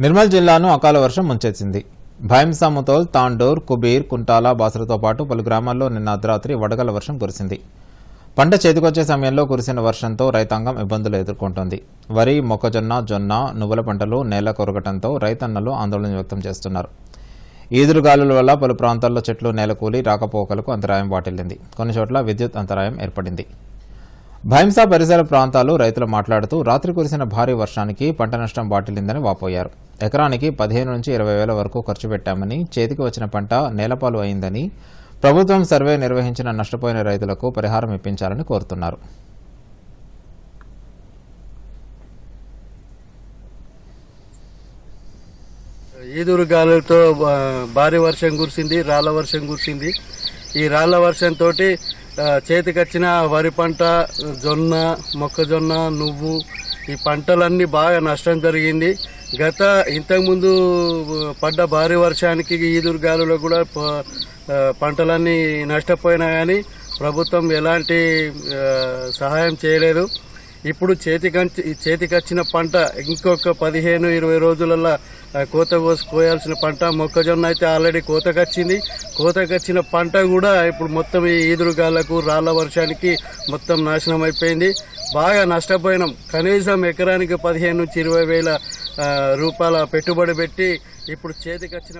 నిర్మల్ జిల్లాను అకాల వర్షం ముంచెత్తింది భైంసా తాండూర్ కుబీర్ కుంటాల బాసరతో పాటు పలు గ్రామాల్లో నిన్న అర్ధరాత్రి వడగల వర్షం కురిసింది. పంట చేతికొచ్చే సమయంలో కురిసిన వర్షంతో రైతాంగం ఇబ్బందులు ఎదుర్కొంటోంది. వరి మొక్కజొన్న జొన్న నువ్వుల పంటలు నేల కొరగటంతో రైతన్నలు ఆందోళన వ్యక్తం చేస్తున్నారు. ఈదురుగాలుల వల్ల పలు ప్రాంతాల్లో చెట్లు నేలకూలి రాకపోకలకు అంతరాయం వాటిల్లింది. కొన్ని చోట్ల విద్యుత్ అంతరాయం ఏర్పడింది. భైంసా పరిసర ప్రాంతాలు రైతులు మాట్లాడుతూ రాత్రి కురిసిన భారీ వర్షానికి పంట నష్టం వాటిల్లిందని వాపోయారు. ఎకరానికి పదిహేను నుంచి ఇరవై వేల వరకు ఖర్చు పెట్టామని చేతికి వచ్చిన పంట నేలపాలు అయిందని ప్రభుత్వం సర్వే నిర్వహించిన నష్టపోయిన రైతులకు పరిహారం ఇప్పించాలని కోరుతున్నారు. ఈదురు గాలులతో భారీ వర్షం కురిసింది రాళ్ళ వర్షం కురిసింది. ఈ రాళ్ళ వర్షంతో చేతికొచ్చిన వరి పంట జొన్న మొక్కజొన్న నువ్వు ఈ పంటలన్నీ బాగా నష్టం జరిగింది. గత ఇంతకుముందు పడ్డ భారీ వర్షానికి ఈదురు గాలులో కూడా పంటలన్నీ నష్టపోయినా కానీ ప్రభుత్వం ఎలాంటి సహాయం చేయలేదు. ఇప్పుడు చేతికంచి చేతికొచ్చిన పంట ఇంకొక పదిహేను ఇరవై రోజులలో కోత కోసి కోయాల్సిన పంట మొక్కజొన్న అయితే ఆల్రెడీ కోతకొచ్చింది. కోతకొచ్చిన పంట కూడా ఇప్పుడు మొత్తం ఈ ఈదురుగాలకు రాళ్ళ వర్షానికి మొత్తం నాశనం అయిపోయింది. బాగా నష్టపోయినాం. కనీసం ఎకరానికి పదిహేను నుంచి ఇరవై వేల రూపాయల పెట్టుబడి పెట్టి ఇప్పుడు చేతికి వచ్చిన